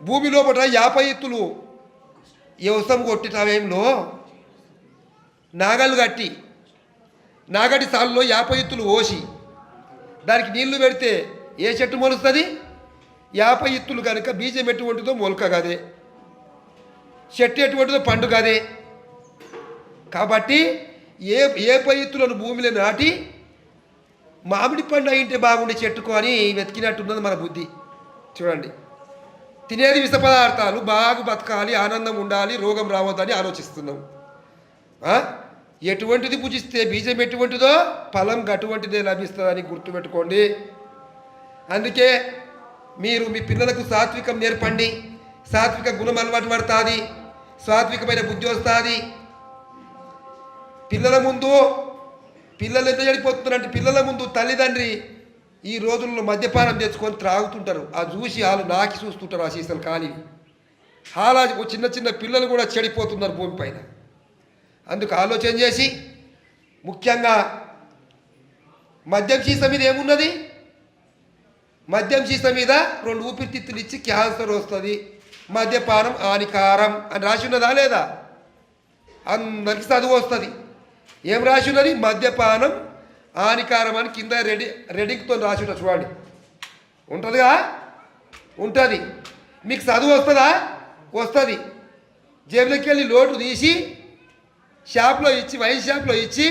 భూమి లోపల యాభై ఎత్తులు వ్యవసాయం కొట్టి సమయంలో నాగళ్ళు కట్టి నాగటి సాల్లో యాభై ఎత్తులు ఓసి దానికి నీళ్ళు పెడితే ఏ చెట్టు మొలుస్తుంది? యాభై ఎత్తులు కనుక బీజం ఎటువంటిదో మొలక కాదే చెట్టు ఎటువంటిదో పండు కాదే కాబట్టి ఏ ఏ పైత్తులను భూమిలో నాటి మామిడి పండు అయింటే బాగుండే చెట్టుకో అని వెతికినట్టున్నది మన బుద్ధి. చూడండి. తినేది విష పదార్థాలు బాగా బతకాలి ఆనందం ఉండాలి రోగం రావద్దని ఆలోచిస్తున్నాం. ఎటువంటిది పూజిస్తే బీజం ఎటువంటిదో ఫలం అటువంటిదే లభిస్తుందని గుర్తుపెట్టుకోండి. అందుకే మీరు మీ పిల్లలకు సాత్వికం నేర్పండి. సాత్విక గుణం అలవాటు పడుతుంది. సాత్వికమైన బుద్ధి వస్తుంది. పిల్లల ముందు పిల్లలు ఎంత చెడిపోతున్నారంటే పిల్లల ముందు తల్లిదండ్రి ఈ రోజుల్లో మద్యపానం తెచ్చుకొని త్రాగుతుంటారు. ఆ చూసి వాళ్ళు నాకి చూస్తుంటారు ఆ సీసలు ఖాళీ హాలా చిన్న చిన్న పిల్లలు కూడా చెడిపోతున్నారు భూమిపైన అందుకు ఆలోచన చేసి ముఖ్యంగా మద్యం సీస మీద ఏమున్నది? మద్యం సీస మీద రెండు ఊపిరితిత్తులు ఇచ్చి క్యాన్సర్ వస్తుంది. మద్యపానం హానికారం అని రాసి ఉన్నదా లేదా? అందరికీ చదువు వస్తుంది. ఏం రాసి ఉన్నది? మద్యపానం హానికారం అని కింద రెడీ రెడింగ్తో రాసి ఉంటుంది చూడండి. ఉంటుందిగా? ఉంటుంది. మీకు చదువు వస్తుందా? వస్తుంది. జేబులోకి వెళ్ళి లోటు తీసి షాప్లో ఇచ్చి వైన్ షాప్లో ఇచ్చి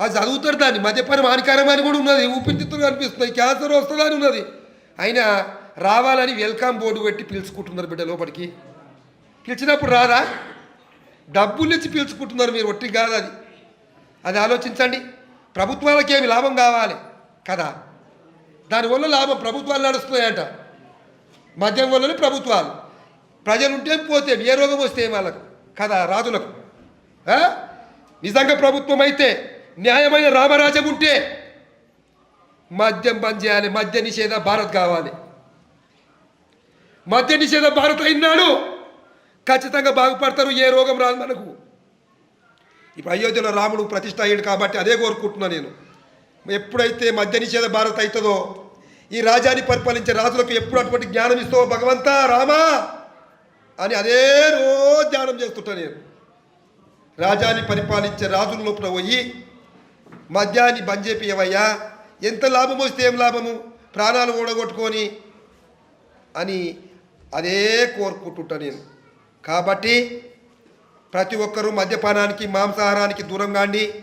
అది చదువుతాడు దాన్ని. మద్యపానం హానికారం అని కూడా ఉన్నది. ఊపిరితిత్తులు అనిపిస్తుంది క్యాన్సర్ వస్తుందా అని ఉన్నది. అయినా రావాలని వెల్కమ్ బోర్డు పెట్టి పిలుచుకుంటున్నారు బిడ్డ లోపలికి. పిలిచినప్పుడు రాదా డబ్బులు ఇచ్చి పిలుచుకుంటున్నారు మీరు ఒట్టి కాదు అది. అది ఆలోచించండి. ప్రభుత్వాలకి ఏమి లాభం కావాలి? కదా? దానివల్ల లాభం ప్రభుత్వాలు నడుస్తున్నాయంట. మద్యం వల్లనే ప్రభుత్వాలు. ప్రజలు ఉంటే పోతే ఏ రోగం వస్తే వాళ్ళకు? కదా? రాజులకు. నిజంగా ప్రభుత్వం అయితే న్యాయమైన రామరాజ్యం ఉంటే మద్యం బంద్ చేయాలి. మద్య నిషేధ భారత్ కావాలి. మద్య నిషేధ భారత్ అయినాడు ఖచ్చితంగా బాగుపడతారు. ఏ రోగం రాదు మనకు. ఇప్పుడు అయోధ్యలో రాముడు ప్రతిష్ట అయ్యాడు కాబట్టి అదే కోరుకుంటున్నా నేను. ఎప్పుడైతే మద్య నిషేధ భారత్ అవుతుందో ఈ రాజ్యాన్ని పరిపాలించే రాజులకు ఎప్పుడు అటువంటి జ్ఞానం ఇస్తావో భగవంతా రామా? అని అదే రోజు ధ్యానం చేస్తుంటా నేను. రాజాన్ని పరిపాలించే రాజుల లోపల పోయి మద్యాన్ని బంద్ చేపియవయ్యా ఎంత లాభం వస్తే ఏం లాభము? ప్రాణాలు ఓడగొట్టుకొని అని అదే కోరుకుంటుంటా నేను. కాబట్టి ప్రతి ఒక్కరూ మద్యపానానికి మాంసాహారానికి దూరం కాండి.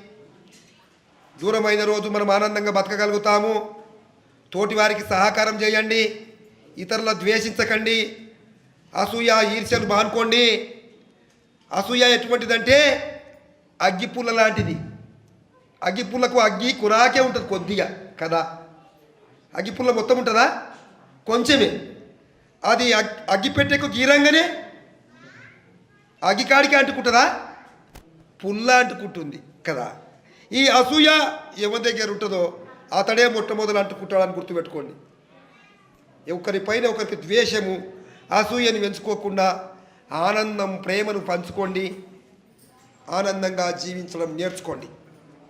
దూరమైన రోజు మనం ఆనందంగా బతకగలుగుతాము. తోటి వారికి సహకారం చేయండి. ఇతరుల ద్వేషించకండి. అసూయ ఈర్ష్యలు మానుకోండి అసూయ ఎటువంటిదంటే అగ్గిపుల్ల లాంటిది. అగ్గిపుల్లకు అగ్గి కురాకే ఉంటుంది కొద్దిగా కదా? అగ్గిపుల్ల మొత్తం ఉంటుందా? కొంచెమే. అది అగ్ అగ్గిపెట్టెకు గీరంగానే అగికాడికి అంటుకుంటుందా? పుల్ల అంటుకుంటుంది కదా. ఈ అసూయ ఎవరి దగ్గర ఉంటుందో అతడే మొట్టమొదలు అంటుకుంటాడని గుర్తుపెట్టుకోండి. ఒకరిపైన ఒకరికి ద్వేషము అసూయని పెంచుకోకుండా ఆనందం ప్రేమను పంచుకోండి. ఆనందంగా జీవించడం నేర్చుకోండి.